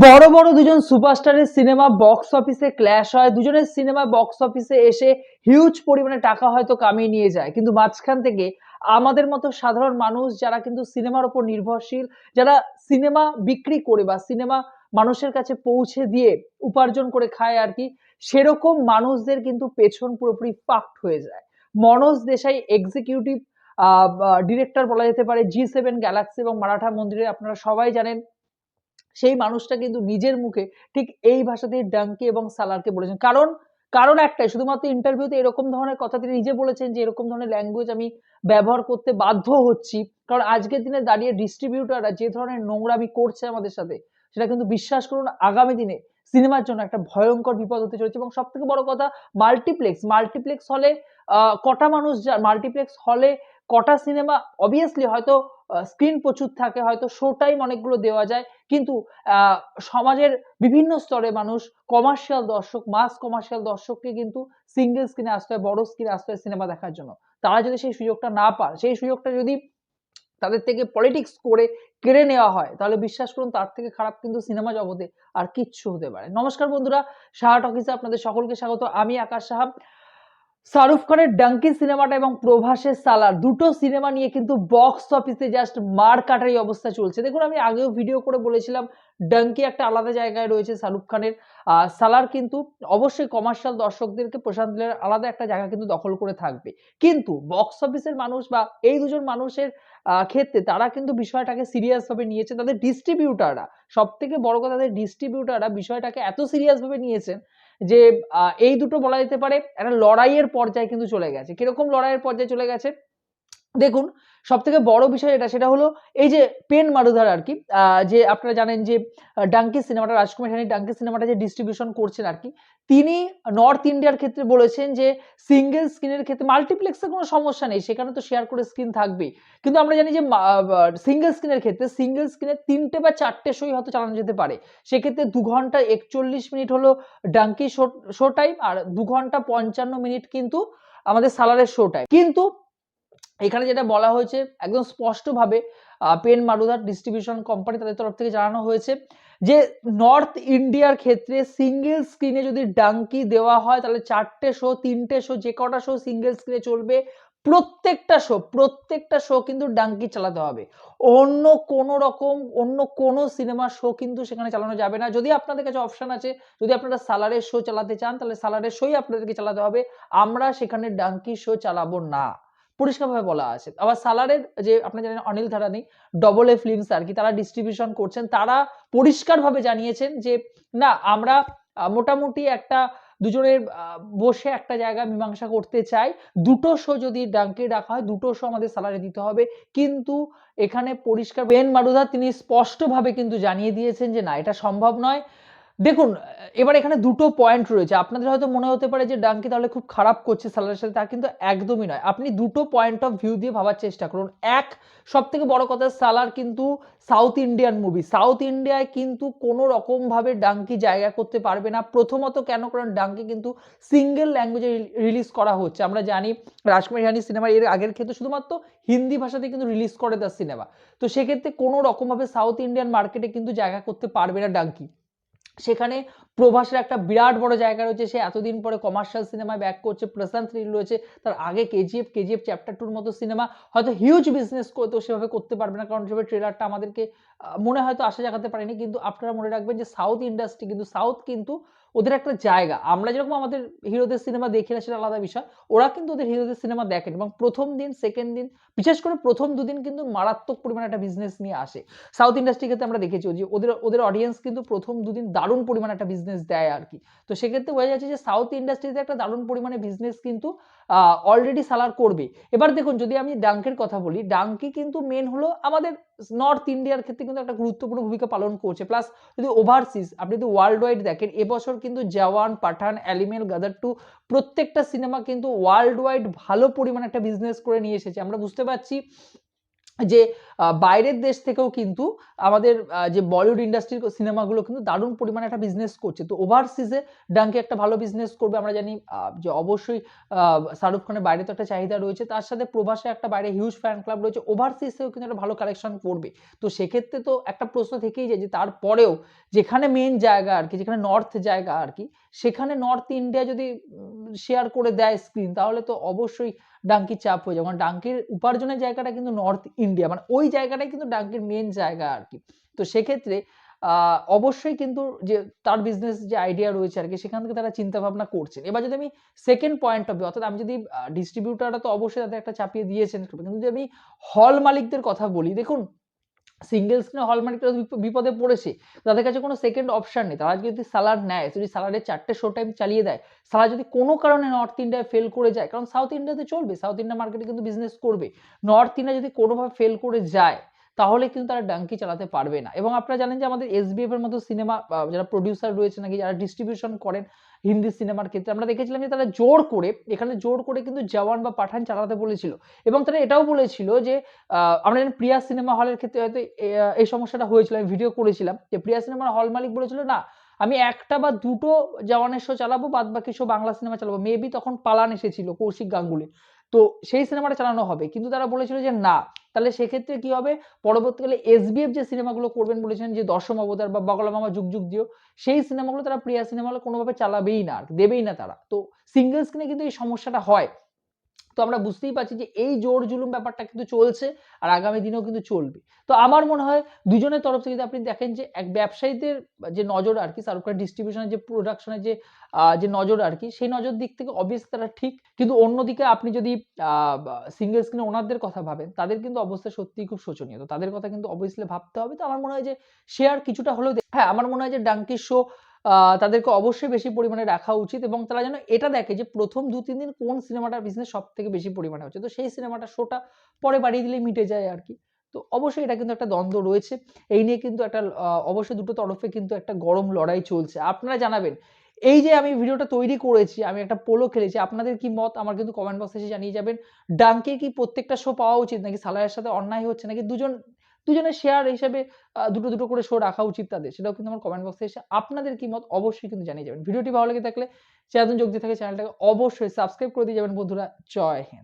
বড় বড় দুজন সুপারস্টারের সিনেমা বক্স অফিসে ক্ল্যাশ হয়, দুজনের সিনেমা বক্স অফিসে এসে হিউজ পরিমাণে টাকা হয়তো কামিয়ে নিয়ে যায়। কিন্তু মাঝখান থেকে আমাদের মতো সাধারণ মানুষ যারা কিন্তু সিনেমার উপর নির্ভরশীল, যারা সিনেমা বিক্রি করে বা সিনেমা মানুষের কাছে পৌঁছে দিয়ে উপার্জন করে খায় আর কি, সেরকম মানুষদের কিন্তু পেছন পুরোপুরি ফাক্ট হয়ে যায়। মনোজ দেশাই এক্সিকিউটিভ ডিরেক্টর বলা যেতে পারে জি সেভেন গ্যালাক্সি এবং মারাঠা মন্দিরে আপনারা সবাই জানেন সেই মানুষটা কিন্তু নিজের মুখে ঠিক এই ভাষাতেই ডাঙ্কি এবং সালারকে বলেছেন। কারণ কারণ একটাই, শুধুমাত্র ইন্টারভিউতে এরকম ধরনের কথা তিনি নিজে বলেছেন যে এরকম ধরনের ল্যাঙ্গুয়েজ আমি ব্যবহার করতে বাধ্য হচ্ছি। কারণ আজকের দিনে দাঁড়িয়ে ডিস্ট্রিবিউটাররা যে ধরনের নোংরামি করছে আমাদের সাথে, সেটা কিন্তু বিশ্বাস করুন আগামী দিনে সিনেমার জন্য একটা ভয়ঙ্কর বিপদ হতে চলেছে। এবং সব থেকে বড় কথা মাল্টিপ্লেক্স মাল্টিপ্লেক্স হলে কটা মানুষ মাল্টিপ্লেক্স হলে কটা সিনেমা অবভিয়াসলি হয়তো স্ক্রিন প্রচুর থাকে, হয়তো শো টাইম অনেকগুলো দেওয়া যায়, কিন্তু সমাজের বিভিন্ন স্তরে মানুষ কমার্শিয়াল দর্শক মাস কমার্শিয়াল দর্শককে কিন্তু সিঙ্গেল স্ক্রিনে আসতে হয়, বড় স্ক্রিনে আসতে হয় সিনেমা দেখার জন্য। তারা যদি সেই সুযোগটা না পায়, সেই সুযোগটা যদি তাদের থেকে পলিটিক্স করে কেড়ে নেওয়া হয়, তাহলে বিশ্বাস করুন তার থেকে খারাপ কিন্তু সিনেমা জগতে আর কিচ্ছু হতে পারে নমস্কার বন্ধুরা সাহা টকিসে আপনাদের সকলকে স্বাগত। আমি আকাশ সাহা। শাহরুখ খানের ডাঙ্কি সিনেমাটা এবং প্রভাসের সালার দুটো সিনেমা নিয়ে কিন্তু বক্স অফিসে জাস্ট মার কাটারি অবস্থা চলছে। দেখুন, আমি আগেও ভিডিও করে বলেছিলাম, ডাঙ্কি একটা আলাদা জায়গায় রয়েছে শাহরুখ খানের। সালার কিন্তু অবশ্যই কমার্শিয়াল দর্শকদেরকে প্রশান্ত আলাদা একটা জায়গা কিন্তু দখল করে থাকবে। কিন্তু বক্স অফিসের মানুষ বা এই দুজন মানুষের ক্ষেত্রে তারা কিন্তু বিষয়টাকে সিরিয়াস ভাবে নিয়েছে। তাদের ডিস্ট্রিবিউটাররা সব থেকে বড় কথা, তাদের ডিস্ট্রিবিউটাররা বিষয়টাকে এত সিরিয়াস ভাবে নিয়েছেন যে এই দুটো বলা যেতে পারে, একটা লড়াইয়ের পর্যায়ে কিন্তু চলে গেছে। কীরকম লড়াইয়ের পর্যায়ে চলে গেছে? দেখুন সব থেকে বড় বিষয় এটা, সেটা হলো এই যে পেন মারুধার আর কি যে আপনারা জানেন যে ডাঙ্কি সিনেমাটা, রাজকুমার হিরানি ডাঙ্কি সিনেমাটা যে ডিস্ট্রিবিউশন করছেন আর কি, তিনি নর্থ ইন্ডিয়ার ক্ষেত্রে বলেছেন যে সিঙ্গেল স্ক্রিনের ক্ষেত্রে মাল্টিপ্লেক্সে কোনো সমস্যা নেই, সেখানে তো শেয়ার করে স্ক্রিন থাকবেই। কিন্তু আমরা জানি যে সিঙ্গেল স্ক্রিনের ক্ষেত্রে সিঙ্গেল স্ক্রিনে তিনটে বা চারটে শোই হয়তো চালানো যেতে পারে। সেক্ষেত্রে দু ঘণ্টা একচল্লিশ মিনিট হলো ডাঙ্কি শো শো টাইম আর দু ঘণ্টা পঞ্চান্ন মিনিট কিন্তু আমাদের সালারের শো টাইম কিন্তু এখানে যেটা বলা হয়েছে, একদম স্পষ্টভাবে পেন মারুদার ডিস্ট্রিবিউশন কোম্পানি তাদের তরফ থেকে জানানো হয়েছে যে নর্থ ইন্ডিয়ার ক্ষেত্রে সিঙ্গেল স্ক্রিনে যদি ডাঙ্কি দেওয়া হয়, তাহলে চারটে শো তিনটে শো যে কটা শো সিঙ্গেল স্ক্রিনে চলবে, প্রত্যেকটা শো প্রত্যেকটা শো কিন্তু ডাঙ্কি চালাতে হবে। অন্য কোনো রকম, অন্য কোনো সিনেমার শো কিন্তু সেখানে চালানো যাবে না। যদি আপনাদের কাছে অপশন আছে, যদি আপনারা সালারের শো চালাতে চান, তাহলে সালারের শোই আপনাদেরকে চালাতে হবে। আমরা সেখানে ডাঙ্কি শো চালাবো না। পরিষ্কারভাবে বলা আছে। আবার সালারের যে আপনারা জানেন Anil Thadani double A films আর কি, তারা ডিস্ট্রিবিউশন করছেন, তারা পরিষ্কারভাবে জানিয়েছেন যে, না, আমরা মোটামুটি একটা দুজনের বসে একটা জায়গা মীমাংসা করতে চাই। দুটো শো যদি ডাঙ্কে ডাকা হয়, দুটো শো আমাদের স্যালারি দিতে হবে। কিন্তু এখানে পরিষ্কার বেন মারুদা তিনি স্পষ্টভাবে কিন্তু জানিয়ে দিয়েছেন যে, না, এটা সম্ভব নয়। দেখুন, এবার এখানে দুটো পয়েন্ট রয়েছে। আপনাদের হয়তো মনে হতে পারে যে ডাঙ্কি তাহলে খুব খারাপ করছে স্যালারের সাথে। তা কিন্তু একদমই নয়। আপনি দুটো পয়েন্ট অফ ভিউ দিয়ে ভাবার চেষ্টা করুন। এক সব থেকে বড় কথা, সালার কিন্তু সাউথ ইন্ডিয়ান মুভি সাউথ ইন্ডিয়ায় কিন্তু কোনো রকম ভাবে ডাঙ্কি জায়গা করতে পারবে না। প্রথমত কেন? কারণ ডাঙ্কি কিন্তু সিঙ্গেল ল্যাঙ্গুয়েজে রিলিজ করা হচ্ছে। আমরা জানি রাজকুমার হিরানি সিনেমা এর আগের ক্ষেত্রে শুধুমাত্র হিন্দি ভাষাতে কিন্তু রিলিজ করে তার সিনেমা তো সেক্ষেত্রে কোনো রকমভাবে সাউথ ইন্ডিয়ান মার্কেটে কিন্তু জায়গা করতে পারবে না ডাঙ্কি সেখানে প্রভাসের একটা বিরাট বড় জায়গা রয়েছে, সে এতদিন পরে কমার্শিয়াল সিনেমায় ব্যাক করছে প্রশান্ত নীল রয়েছে, তার আগে কেজিএফ কেজিএফ চ্যাপ্টার টুর মতো সিনেমা হয়তো হিউজ বিজনেস তো সেভাবে করতে পারবে না, কারণ সেভাবে ট্রেলারটা আমাদেরকে মনে হয়তো আশা জাগাতে পারেনি, কিন্তু আপনারা মনে রাখবেন যে সাউথ ইন্ডাস্ট্রি কিন্তু সাউথ কিন্তু ওদের একটা জায়গা। আমরা যেরকম আমাদের হিরোদের সিনেমা দেখি না সেটা আলাদা বিষয়। ওরা কিন্তু ওদের হিরোদের সিনেমা দেখেন এবং প্রথম দিন সেকেন্ড দিন, বিশেষ করে প্রথম দুদিন কিন্তু মারাত্মক পরিমাণে একটা বিজনেস নিয়ে আসে। সাউথ ইন্ডাস্ট্রি ক্ষেত্রে আমরা দেখেছি যে ওদের ওদের অডিয়েন্স কিন্তু প্রথম দুদিন দারুণ পরিমাণে একটা বিজনেস দেয় আর কি। তো সেক্ষেত্রে বোঝা যাচ্ছে যে সাউথ ইন্ডাস্ট্রিতে একটা দারুণ পরিমাণে বিজনেস কিন্তু অলরেডি সালার করবে। এবার দেখুন, যদি আমি ডাঙ্কের কথা বলি ডাঙ্কি কিন্তু মেন হলো আমাদের নর্থ ইন্ডিয়ার ক্ষেত্রে কিন্তু একটা গুরুত্বপূর্ণ ভূমিকা পালন করছে। প্লাস যদি ওভারসিজ আপনি যদি ওয়ার্ল্ড ওয়াইড দেখেন, এবছর কিন্তু জওয়ান, পাঠান, অ্যালিমেল, গাদার টু প্রত্যেকটা সিনেমা কিন্তু ওয়ার্ল্ড ওয়াইড ভালো পরিমাণে একটা বিজনেস করে নিয়ে এসেছে। আমরা বুঝতে পারছি যে বাইরের দেশ থেকেও কিন্তু আমাদের যে বলিউড ইন্ডাস্ট্রির সিনেমাগুলো কিন্তু দারুণ পরিমাণে একটা বিজনেস করছে। তো ওভারসিজে ডাঙ্কি একটা ভালো বিজনেস করবে, আমরা জানি যে অবশ্যই শাহরুখ খানের বাইরে তো একটা চাহিদা রয়েছে, তার সাথে প্রবাসে একটা বাইরে হিউজ ফ্যান ক্লাব রয়েছে ওভারসিজেও কিন্তু একটা ভালো কালেকশন করবে। তো সেক্ষেত্রে তো একটা প্রশ্ন থেকেই যায় যে, তারপরেও যেখানে মেন জায়গা আর কি, যেখানে নর্থ জায়গা আর কি, সেখানে নর্থ ইন্ডিয়া যদি শেয়ার করে দেয় স্ক্রিন তাহলে তো অবশ্যই ডাঙ্কির চাপ হয়ে যাবে। মানে ডাঙ্কির উপার্জনের জায়গাটা কিন্তু নর্থ ইন্ডিয়া মানে ওই জায়গাটাই কিন্তু ডাঙ্কির মেন জায়গা আর কি। তো সেক্ষেত্রে অবশ্যই কিন্তু যে তার বিজনেস যে আইডিয়া রয়েছে আর কি, সেখান থেকে তারা চিন্তা ভাবনা করছেন। এবার যদি আমি সেকেন্ড পয়েন্ট অফ অর্থাৎ আমি যদি ডিস্ট্রিবিউটাররা তো অবশ্যই তাদের একটা চাপিয়ে দিয়েছেন। কিন্তু যদি আমি হল মালিকদের কথা বলি, দেখুন সিঙ্গেল স্ক্রিনে হল মালিকরা বিপ- বিপদে পড়েছে। তাদের কাছে কোনো সেকেন্ড অপশান নেই। তারা যদি সালার নেয়, যদি সালারের চারটে শো টাইম চালিয়ে দেয় সালা যদি কোনো কারণে নর্থ ইন্ডিয়ায় ফেল করে যায়, কারণ সাউথ ইন্ডিয়াতে চলবে সাউথ ইন্ডিয়া মার্কেটে কিন্তু বিজনেস করবে। নর্থ ইন্ডিয়া যদি কোনোভাবে ফেল করে যায় তাহলে কিন্তু তারা ডাঙ্কি চালাতে পারবে না। এবং আপনারা জানেন যে আমাদের এসবিএফ এর মতো সিনেমা যারা প্রডিউসার রয়েছে নাকি, যারা ডিস্ট্রিবিউশন করেন হিন্দি সিনেমার ক্ষেত্রে, আমরা দেখেছিলাম যে তারা জোর করে, এখানে জোর করে কিন্তু জওয়ান বা পাঠান চালাতে বলেছিল। এবং তারা এটাও বলেছিল যে আমরা জানি প্রিয়া সিনেমা হলের ক্ষেত্রে হয়তো এই সমস্যাটা হয়েছিল, আমি ভিডিও করেছিলাম যে প্রিয়া সিনেমার হল মালিক বলেছিল, না, আমি একটা বা দুটো জওয়ানের শো চালাবো বাদ বাকি শো বাংলা সিনেমা চালাবো। মেবি তখন পালান এসেছিল কৌশিক গাঙ্গুলি। তো সেই সিনেমাটা চালানো হবে। কিন্তু তারা বলেছিল যে না, তাহলে সেক্ষেত্রে কি হবে? পরবর্তীকালে এসবিএফ যে সিনেমাগুলো করবেন বলেছেন যে দশম অবতার বা বগলা মামা যুগ যুগ দিও সেই সিনেমাগুলো তারা প্রিয়া সিনেমাগুলো কোনোভাবে চালাবেই না, দেবেই না তারা। তো সিঙ্গেল স্ক্রিনে কিন্তু এই সমস্যাটা হয়। তো আমরা বুঝতেই পারছি যে এই জোর জুলুম ব্যাপারটা কিন্তু চলছে আর আগামী দিনেও কিন্তু চলবে। তো আমার মনে হয় দুজনের তরফ থেকে যদি আপনি দেখেন যে এক ব্যবসায়ীদের যে নজর আর কি শাহরুখ খান ডিস্ট্রিবিউশনের যে প্রোডাকশনের যে যে নজর আর কি, সেই নজর দিক থেকে অবভিয়াস তারা ঠিক। কিন্তু অন্যদিকে আপনি যদি সিঙ্গেল স্ক্রিনে ওনারদের কথা ভাবেন, তাদের কিন্তু অবস্থা সত্যিই খুব শোচনীয়। তো তাদের কথা কিন্তু অবভিয়াসলি ভাবতে হবে। তো আমার মনে হয় যে শেয়ার কিছুটা হলেও হ্যাঁ আমার মনে হয় যে ডাঙ্কির শো তাদেরকে অবশ্যই বেশি পরিমাণে রাখা উচিত এবং তারা যেন এটা দেখে যে প্রথম দু, তিন দিন কোন সিনেমাটার বিজনেস সব থেকে বেশি পরিমাণে হচ্ছে। তো সেই সিনেমাটা শোটা পরে বাড়িয়ে দিলেই মিটে যায় আর কি। তো অবশ্যই এটা কিন্তু একটা দ্বন্দ্ব রয়েছে। এই নিয়ে কিন্তু একটা অবশ্যই দুটো তরফে কিন্তু একটা গরম লড়াই চলছে। আপনারা জানাবেন, এই যে আমি ভিডিওটা তৈরি করেছি, আমি একটা পোলো খেলেছি, আপনাদের কি মত? আমার কিন্তু কমেন্ট বক্সে এসে জানিয়ে যাবেন। ডাঙ্কে কি প্রত্যেকটা শো পাওয়া উচিত? নাকি সালারের সাথে অন্যায় হচ্ছে? নাকি দুজন দুজনের শেয়ার হিসেবে দুটো দুটো করে শো রাখা উচিত তাদের, সেটাও কিন্তু আমার কমেন্ট বক্সে এসে আপনাদের কি মত অবশ্যই কিন্তু জানিয়ে যাবেন। ভিডিওটি ভালো লেগে থাকলে চ্যানেল যোগ দিয়ে থাকে চ্যানেলটাকে অবশ্যই সাবস্ক্রাইব করে দিয়ে যাবেন। বন্ধুরা, জয় হিন্দ।